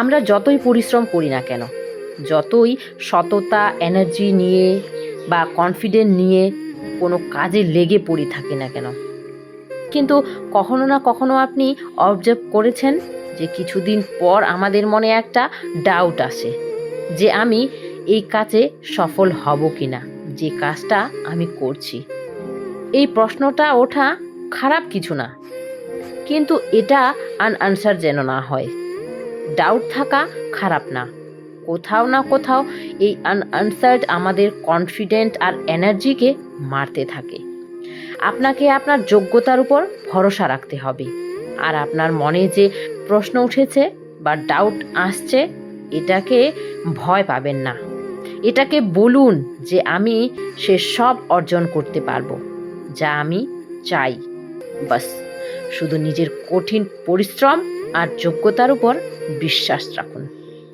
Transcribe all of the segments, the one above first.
আমরা যতই পরিশ্রম করি না কেন, যতই সততা এনার্জি নিয়ে বা কনফিডেন্ট নিয়ে কোনো কাজে লেগে পড়ি থাকি না কেন। কিন্তু কখনো না কখনো আপনি অবজার্ভ করেছেন যে কিছুদিন পর আমাদের মনে একটা ডাউট আসে যে আমি এই কাজে সফল হব কি না যে কাজটা আমি করছি। এই প্রশ্নটা ওঠা খারাপ কিছু না, কিন্তু এটা আনআনসার যেন না হয়। ডাউট থাকা খারাপ না। কোথাও না কোথাও এই আনআনসার্ড আমাদের কনফিডেন্ট আর এনার্জিকে মারতে থাকে। আপনাকে আপনার যোগ্যতার উপর ভরসা রাখতে হবে। আর আপনার মনে যে প্রশ্ন উঠেছে বা ডাউট আসছে, এটাকে ভয় পাবেন না। এটাকে বলুন যে আমি সে সব অর্জন করতে পারব, যা আমি চাই। বাস। শুধু নিজের কঠিন পরিশ্রম আর যোগ্যতার উপর বিশ্বাস রাখুন,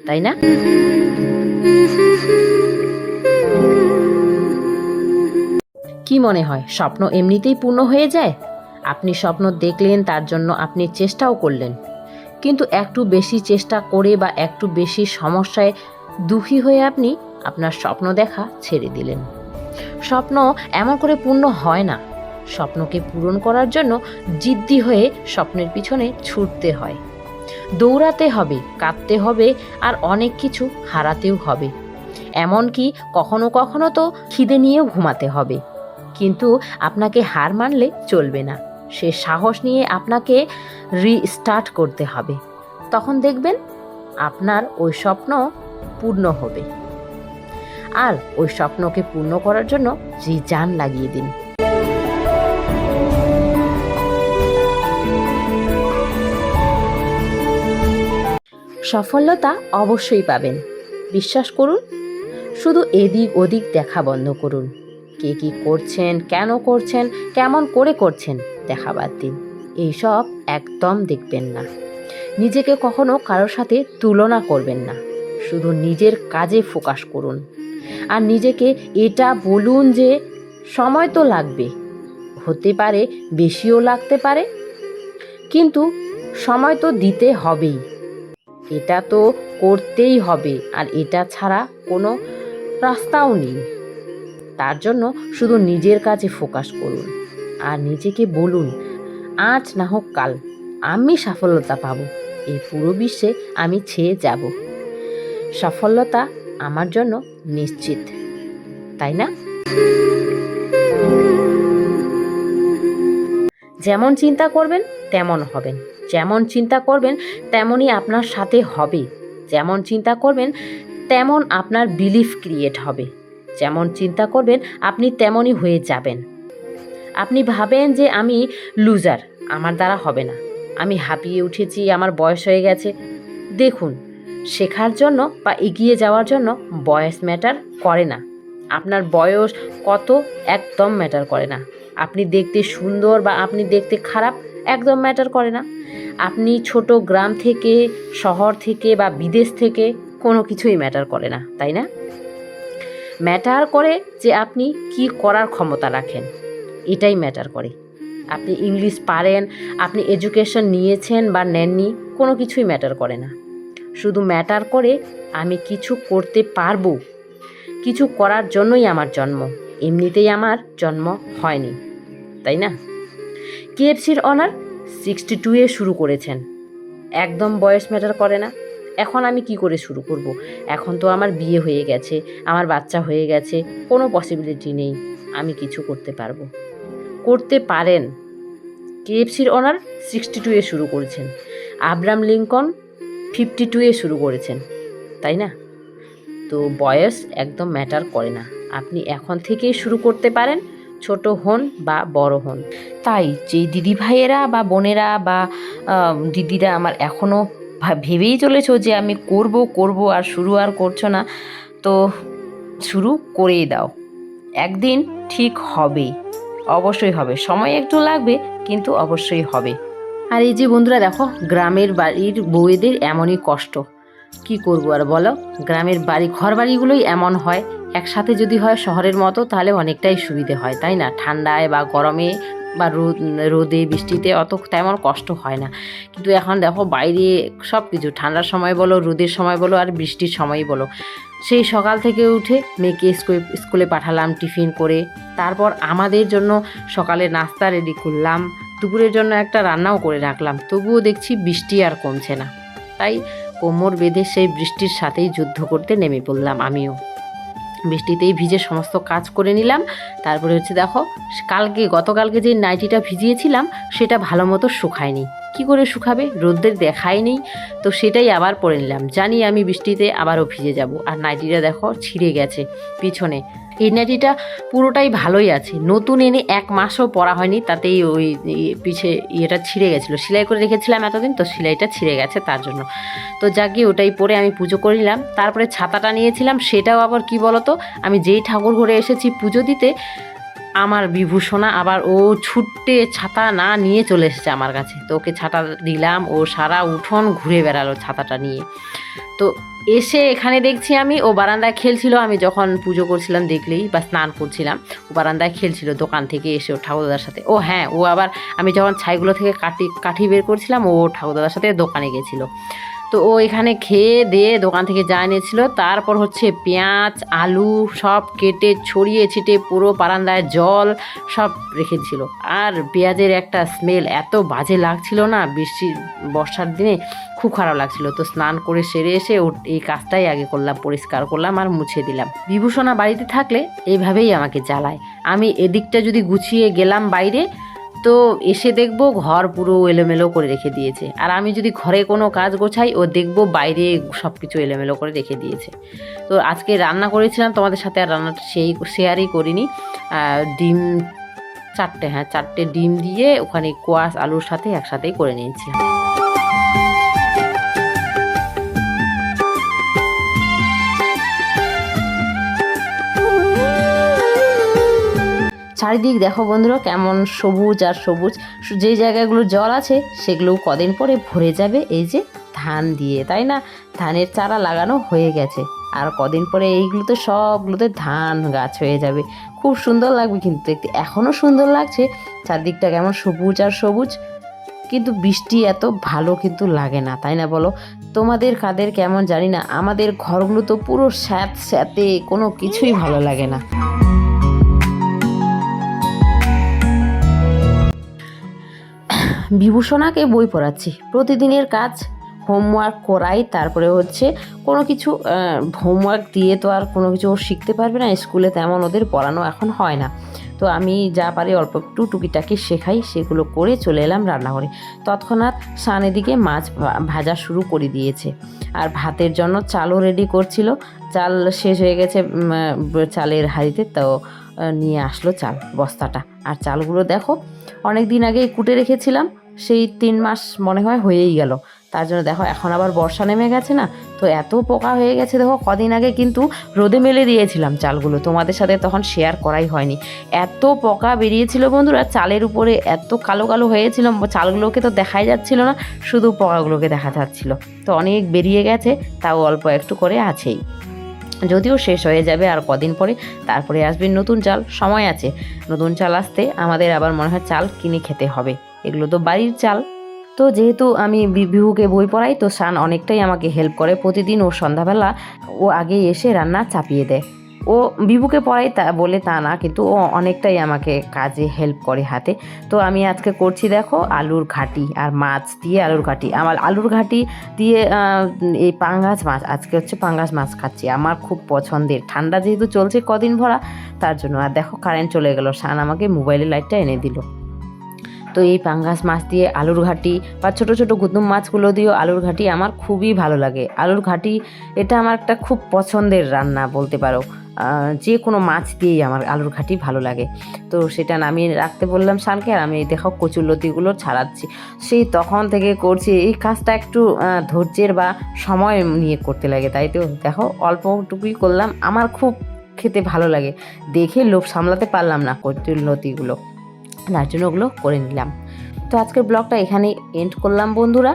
তাই না? কি মনে হয়, স্বপ্ন এমনিতেই পূর্ণ হয়ে যায়? আপনি স্বপ্ন দেখলেন, তার জন্য আপনি চেষ্টাও করলেন। কিন্তু একটু বেশি চেষ্টা করে বা একটু বেশি সমস্যায় দুঃখী হয়ে আপনি আপনার স্বপ্ন দেখা ছেড়ে দিলেন। স্বপ্ন এমন করে পূর্ণ হয় না স্বপ্নকে পূরণ করার জন্য জিদ্দি হয়ে স্বপ্নের পিছনে ছুটতে হয়। দৌড়াতে হবে, কাঁদতে হবে আর অনেক কিছু হারাতেও হবে। এমনকি কখনো কখনো তো খিদে নিয়েও ঘুমাতে হবে। কিন্তু আপনাকে হার মানলে চলবে না। সে সাহস নিয়ে আপনাকে রিস্টার্ট করতে হবে। তখন দেখবেন আপনার ওই স্বপ্ন পূর্ণ হবে। আর ওই স্বপ্নকে পূর্ণ করার জন্য জি জান লাগিয়ে দিন। সফলতা অবশ্যই পাবেন। বিশ্বাস করুন, শুধু এদিক ওদিক দেখা বন্ধ করুন। কে কি করছেন, কেন করছেন, কেমন করে করছেন দেখা বাদ দিন। এইসব একদম দেখবেন না। নিজেকে কখনো কারোর সাথে তুলনা করবেন না। শুধু নিজের কাজে ফোকাস করুন। আর নিজেকে এটা বলুন যে, সময় তো লাগবে। হতে পারে, বেশিও লাগতে পারে। কিন্তু সময় তো দিতে হবেই। এটা তো করতেই হবে, আর এটা ছাড়া কোনো রাস্তাও নেই। তার জন্য শুধু নিজের কাজে ফোকাস করুন, আর নিজেকে বলুন, আজ না হোক কাল আমি সফলতা পাবো এই পুরো বিশ্বে আমি ছেয়ে যাব। সফলতা আমার জন্য নিশ্চিত, তাই না? যেমন চিন্তা করবেন, তেমন হবেন। যেমন চিন্তা করবেন, তেমনই আপনার সাথে হবে। যেমন চিন্তা করবেন, তেমন আপনার বিলিফ ক্রিয়েট হবে। যেমন চিন্তা করবেন, আপনি তেমনই হয়ে যাবেন। আপনি ভাবেন যে আমি লুজার আমার দ্বারা হবে না। আমি হাঁপিয়ে উঠেছি, আমার বয়স হয়ে গেছে। দেখুন, শেখার জন্য বা এগিয়ে যাওয়ার জন্য বয়স ম্যাটার করে না। আপনার বয়স কত একদম ম্যাটার করে না। আপনি দেখতে সুন্দর বা আপনি দেখতে খারাপ একদম ম্যাটার করে না। আপনি ছোট গ্রাম থেকে, শহর থেকে বা বিদেশ থেকে কোনো কিছুই ম্যাটার করে না, তাই না? ম্যাটার করে যে আপনি কি করার ক্ষমতা রাখেন, এটাই ম্যাটার করে। আপনি ইংলিশ পারেন, আপনি এডুকেশন নিয়েছেন বা নেননি, কোনো কিছুই ম্যাটার করে না। শুধু ম্যাটার করে আমি কিছু করতে পারব। কিছু করার জন্যই আমার জন্ম, এমনিতেই আমার জন্ম হয়নি। তাই না? কেএফসির অনার সিক্সটি টুয়ে শুরু করেছেন। একদম বয়স ম্যাটার করে না। এখন আমি কি করে শুরু করব। এখন তো আমার বিয়ে হয়ে গেছে, আমার বাচ্চা হয়ে গেছে, কোনো পসিবিলিটি নেই। আমি কিছু করতে পারব। করতে পারেন। কেএফসির অনার সিক্সটি টুয়ে শুরু করেছেন। আব্রাম লিঙ্কন ফিফটি টুয়ে শুরু করেছেন। তাই না? তো বয়স একদম ম্যাটার করে না। আপনি এখন থেকেই শুরু করতে পারেন। ছোট হন বা বড় হন। তাই যে দিদি ভাইয়েরা বা বোনেরা বা দিদিরা আমার এখনও ভেবেই চলেছ যে আমি করব করব আর শুরু আর করছ না, তো শুরু করেই দাও। একদিন ঠিক হবেই অবশ্যই হবে। সময় একটু লাগবে, কিন্তু অবশ্যই হবে। আর এই যে বন্ধুরা দেখো, গ্রামের বাড়ির বউয়েদের এমনই কষ্ট। কি করব আর বলো? গ্রামের বাড়ি ঘর বাড়িগুলোই এমন হয় একসাথে যদি হয় শহরের মতো, তাহলে অনেকটাই সুবিধে হয়, তাই না? ঠান্ডায় বা গরমে বা রোদ রোদে, বৃষ্টিতে অত তেমন কষ্ট হয় না। কিন্তু এখন দেখো বাইরে সব কিছু ঠান্ডার সময় বলো, রোদের সময় বলো, আর বৃষ্টির সময় বলো। সেই সকাল থেকে উঠে মেয়েকে স্কুলে স্কুলে পাঠালাম টিফিন করে। তারপর আমাদের জন্য সকালে নাস্তা রেডি করলাম। দুপুরের জন্য একটা রান্নাও করে রাখলাম। তবুও দেখছি বৃষ্টি আর কমছে না। তাই কোমর বেঁধে সেই বৃষ্টির সাথেই যুদ্ধ করতে নেমে পড়লাম আমিও। বৃষ্টিতেই ভিজে সমস্ত কাজ করে নিলাম। তারপরে হচ্ছে দেখো, কালকে, গতকালকে যে নাইটিটা ভিজিয়েছিলাম, সেটা ভালো মতো শুকায়নি। কি করে শুকাবে? রোদ্রের দেখাই নেই। তো সেটাই আবার পরে নিলাম। জানি আমি বৃষ্টিতে আবারও ভিজে যাব। আর নাইটিটা দেখো, ছিঁড়ে গেছে পিছনে। এই নাইটিটা পুরোটাই ভালোই আছে। নতুন এনে এক মাসও পরা হয়নি, তাতেই ওই পিছে ইয়েটা ছিঁড়ে গেছিল। সেলাই করে রেখেছিলাম এতদিন, তো সেলাইটা ছিঁড়ে গেছে তার জন্য। তো যাকে ওটাই পরে আমি পুজো করে নিলাম। তারপরে ছাতাটা নিয়েছিলাম, সেটাও আবার কি বলতো, আমি যেই ঠাকুর ঘরে এসেছি পুজো দিতে, আমার বিভূষণা আবার ও ছুট্টে ছাতা না নিয়ে চলে এসেছে আমার কাছে। তো ওকে ছাতা দিলাম, ও সারা উঠোন ঘুরে বেড়ালো ছাতাটা নিয়ে। তো এসে এখানে দেখছি আমি, ও বারান্দায় খেলছিল, আমি যখন পুজো করছিলাম দেখলেই বা স্নান করছিলাম, ও বারান্দায় খেলছিল দোকান থেকে এসে ও ঠাকুরদাদার সাথে। ও হ্যাঁ ও আবার আমি যখন ছাইগুলো থেকে কাটি, কাঠি বের করছিলাম, ও ঠাকুরদাদার সাথে দোকানে গেছিল। তো ও এখানে খেয়ে দিয়ে দোকান থেকে যা এনেছিল, তারপর হচ্ছে পেঁয়াজ, আলু সব কেটে, ছড়িয়ে ছিটে পুরো বারান্দায় জল সব রেখে দিছিল আর পেঁয়াজের একটা স্মেল এত বাজে লাগছিল না, বৃষ্টি, বর্ষার দিনে খুব খারাপ লাগছিল। তো স্নান করে সেরে এসে ও এই কাজটাই আগে করলাম, পরিষ্কার করলাম আর মুছে দিলাম। বিভূষণা বাড়িতে থাকলে এইভাবেই আমাকে জ্বালায়। আমি এদিকটা যদি গুছিয়ে গেলাম বাইরে তো এসে দেখব ঘর পুরো এলোমেলো করে রেখে দিয়েছে। আর আমি যদি ঘরে কোনো কাজ গোছাই, ও দেখব বাইরে সব কিছু এলোমেলো করে রেখে দিয়েছে। তো আজকে রান্না করেছিলাম, তোমাদের সাথে আর রান্নাটা সেই শেয়ারই করিনি। ডিম চারটে হ্যাঁ চারটে ডিম দিয়ে ওখানে কোয়াশ, আলুর সাথে একসাথেই করে নিয়েছিলাম। চারিদিক দেখো বন্ধুরা, কেমন সবুজ আর সবুজ। যে জায়গাগুলো জল আছে সেগুলো কদিন পরে ভরে যাবে এই যে ধান দিয়ে, তাই না? ধানের চারা লাগানো হয়ে গেছে। আর কদিন পরে এইগুলোতে সবগুলোতে ধান গাছ হয়ে যাবে। খুব সুন্দর লাগবে কিন্তু দেখতে। এখনও সুন্দর লাগছে, চারদিকটা কেমন সবুজ আর সবুজ। কিন্তু বৃষ্টি এত ভালো কিন্তু লাগে না, তাই না বলো? তোমাদের কাদের কেমন জানি না, আমাদের ঘরগুলো তো পুরো স্যাঁত স্যাঁতে, কোনো কিছুই ভালো লাগে না। বিভূষণাকে বই পড়াচ্ছি। প্রতিদিনের কাজ হোমওয়ার্ক করাই, তারপরে হচ্ছে কোনো কিছু হোমওয়ার্ক দিয়ে তো আর কোনো কিছু ও শিখতে পারবে না, স্কুলে তেমন ওদের পড়ানো এখন হয় না। তো আমি যা পারি অল্প একটু টুকিটাকি শেখাই, সেগুলো করে চলে এলাম রান্নাঘরে। তৎক্ষণাৎ সানের দিকে মাছ ভাজা শুরু করে দিয়েছে। আর ভাতের জন্য চালও রেডি করছিল। চাল শেষ হয়ে গেছে চালের হাঁড়িতে। তো নিয়ে আসলো চাল, বস্তাটা। আর চালগুলো দেখো অনেক দিন আগেই কুটে রেখেছিলাম। সেই তিন মাস মনে হয় হয়েই গেল। তার জন্য দেখো, এখন আবার বর্ষা নেমে গেছে না? তো এত পোকা হয়ে গেছে দেখো, কদিন আগে কিন্তু রোদে মেলে দিয়েছিলাম চালগুলো। তোমাদের সাথে তখন শেয়ার করাই হয়নি। এত পোকা বেরিয়েছিল বন্ধুরা, চালের উপরে এত কালো কালো হয়েছিল, চালগুলোকে তো দেখাই যাচ্ছিল না, শুধু পোকাগুলোকে দেখা যাচ্ছিল। তো অনেক বেরিয়ে গেছে, তাও অল্প একটু করে আছেই। যদিও শেষ হয়ে যাবে আর কদিন পরে, তারপরে আসবে নতুন চাল, সময় আছে। নতুন চাল আসতে আমাদের আবার মনে হয় চাল কিনে খেতে হবে। এগুলো তো বাড়ির চাল। তো যেহেতু আমি বিহুকে বই পড়াই, তো শান অনেকটাই আমাকে হেল্প করে। প্রতিদিন ও সন্ধ্যাবেলা ও আগে এসে রান্না চাপিয়ে দেয়। ও বিভুকে পড়াই তা বলে তা না, কিন্তু ও অনেকটাই আমাকে কাজে হেল্প করে হাতে। তো আমি আজকে করছি দেখো আলুর ঘাটি আর মাছ দিয়ে আলুর ঘাটি। আমার আলুর ঘাটি দিয়ে এই পাঙ্গাস মাছ, আজকে হচ্ছে পাঙ্গাস মাছ খাচ্ছি। আমার খুব পছন্দের। ঠান্ডা যেহেতু চলছে কদিন ভরা, তার জন্য। আর দেখো কারেন্ট চলে গেল। শান আমাকে মোবাইলের লাইটটা এনে দিল। তো এই পাঙ্গাস মাছ দিয়ে আলুর ঘাটি বা ছোটো ছোটো গুতুম মাছগুলো দিয়েও আলুর ঘাটি আমার খুবই ভালো লাগে। আলুর ঘাটি, এটা আমার একটা খুব পছন্দের রান্না বলতে পারো। যে কোনো মাছ দিয়েই আমার আলুর ঘাটি ভালো লাগে। তো সেটা নামিয়ে রাখতে বললাম শানকে আর আমি দেখো কচুরলতিগুলো ছাড়াচ্ছি। সেই তখন থেকে করছি, এই কাজটা একটু ধৈর্যের বা সময় নিয়ে করতে লাগে, তাই তো? দেখো অল্পটুকুই করলাম, আমার খুব খেতে ভালো লাগে। দেখে লোভ সামলাতে পারলাম না কচুরলতিগুলো তার জন্য ওগুলো করে নিলাম। তো আজকের ব্লগটা এখানে এন্ড করলাম বন্ধুরা।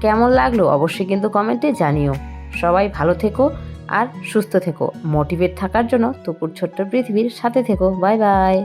কেমন লাগল অবশ্যই কিন্তু কমেন্টে জানিও। সবাই ভালো থেকো আর সুস্থ থেকো। মোটিভেট থাকার জন্য তুপুর ছোট্ট পৃথিবীর সাথে থেকো। Bye bye